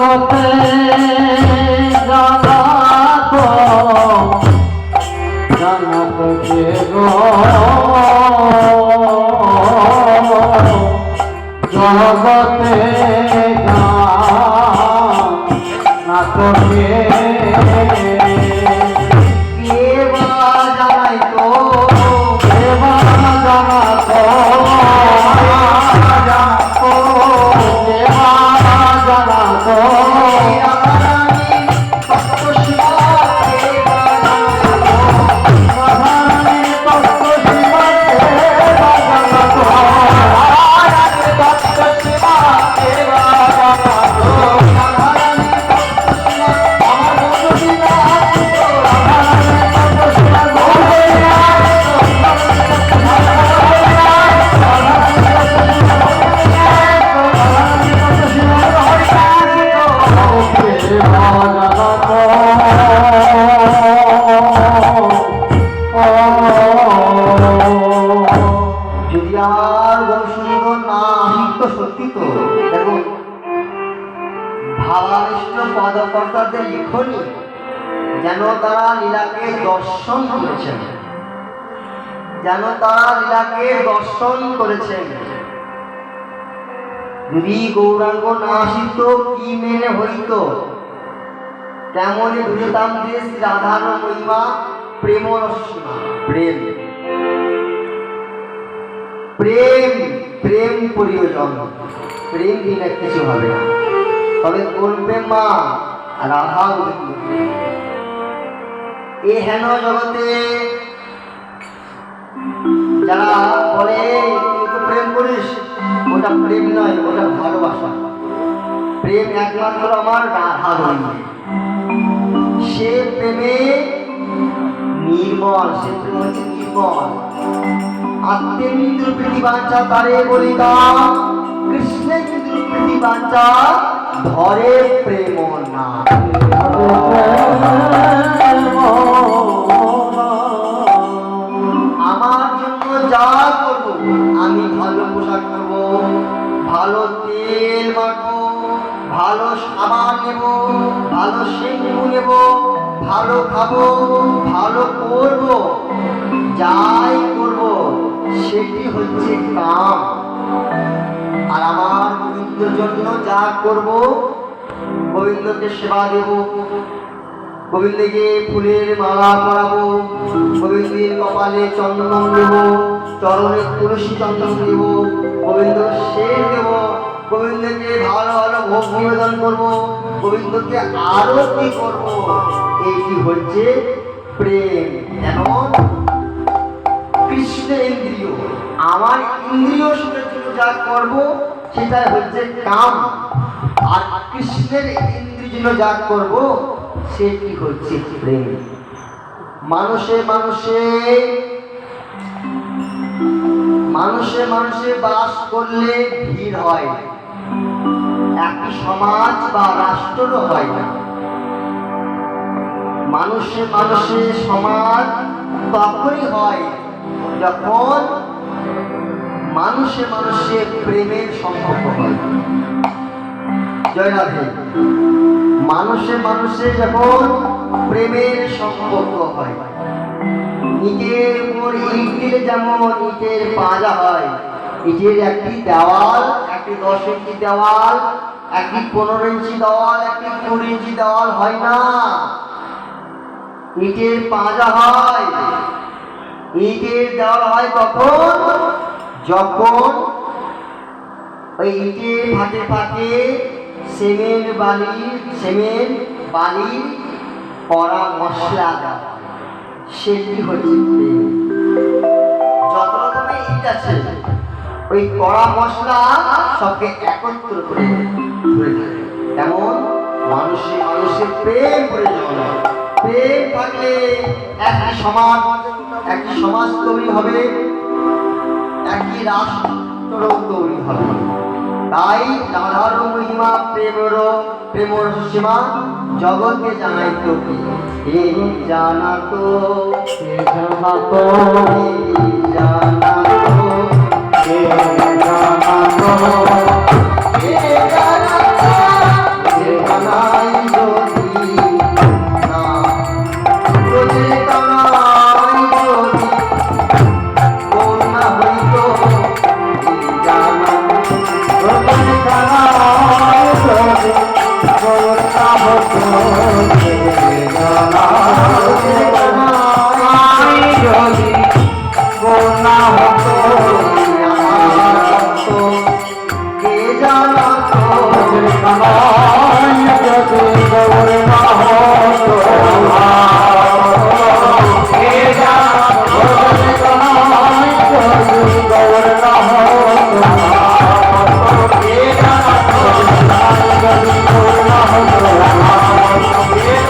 জগতে জগত জানাত জগতে জানাত পদকর্তাদের যেন তারা লীলাকে দর্শন করেছেন। যেন তারা লীলাকে দর্শন করেছেন। যদি গৌরাঙ্গ না আসিত, কি মেনে হইত? কেমনই বুঝতাম যে রাধার মহিমা, প্রেম প্রেম। প্রেম প্রেম প্রয়োজন। প্রেম বিনা কিছু হবে না। তবে করবে মা? রাধা এই হেন জগতে যারা বলে প্রেম করিস, ওটা প্রেম নয়, ওটা ভালোবাসা। প্রেম একমাত্র আমার রাধা গোবিন্দ। সে প্রেমে নির্মল, সে প্রেম হচ্ছে নির্মল। আত্মেন্দ্র প্রীতি বাঞ্ছা তারে বলিতা কৃষ্ণেন্দ্র প্রীতি বাঞ্ছা ধরে প্রেম না আমার জন্য যা করব, আমি ভালো পোশাক করব ভালো তেল মাখবো ভালো সাবান নেব, ভালো শ্যাম্পু নেব, ভালো খাব, ভালো করব, যাই করব, সেটি হচ্ছে কাম। আর আমার গোবিন্দর জন্য যা করব, গোবিন্দকে সেবা দেব। গোবিন্দকে ফুলের মালা পরাবো গোবিন্দের কপালে চন্দন দেব, চরণে তুলসী চন্দন দেব গোবিন্দ শের দেব, গোবিন্দকে ভালো ভালো ভোগ নিবেদন করব, গোবিন্দকে আরতি করব। এইটি হচ্ছে প্রেম। এমন কৃষ্ণ ইন্দ্রিয়। আমার ইন্দ্রিয় সুখের জন্য যা করব সেটাই হচ্ছে কাম। আর কৃষ্ণের ইন্দ্রিয় যা করব সেটি হচ্ছে? প্রেম। মানুষে মানুষে মানুষে মানুষে বাস করলে ভিড় হয় একটি সমাজ বা রাষ্ট্রও হয় না। মানুষে মানুষে সমাজ তখনই হয় যখন মানুষে মানুষে প্রেমের সম্পর্ক হয়। জয় রাধে মানুষে মানুষে যখন প্রেমের সম্পর্ক হয়, ইটের উপর যেমন ইটের পাঁজা হয়, ইটের একটি দেওয়াল, একটি দশ ইঞ্চি দেওয়াল, একটি পনেরো ইঞ্চি দেওয়াল, একটি কুড়ি ইঞ্চি দেওয়াল হয় না। ইটের পাঁজা হয়। ইটের দেওয়াল হয় তখন যখন ওই ইটের ফাঁকে ফাঁকে সিমেন্ট বালি সিমেন্ট বালি কড়া মশলা দেওয়া সেটি হচ্ছে যত রকমের ইট আছে, ওই কড়া মশলা সবকে একত্র করে ধরে থাকে তেমন মানুষে মানুষের প্রেম প্রয়োজন প্রেম থাকলে একটি সমাজ একটি সমাজ তৈরি হবে। একই রাষ্ট্র তৈরি হবে তাই রাধার মহিমা, প্রেমর প্রেমর সীমা জগতে জানাইত কি? এই জানাতো কে জানাতো এই জানাতো জানাতো গোনা হতো।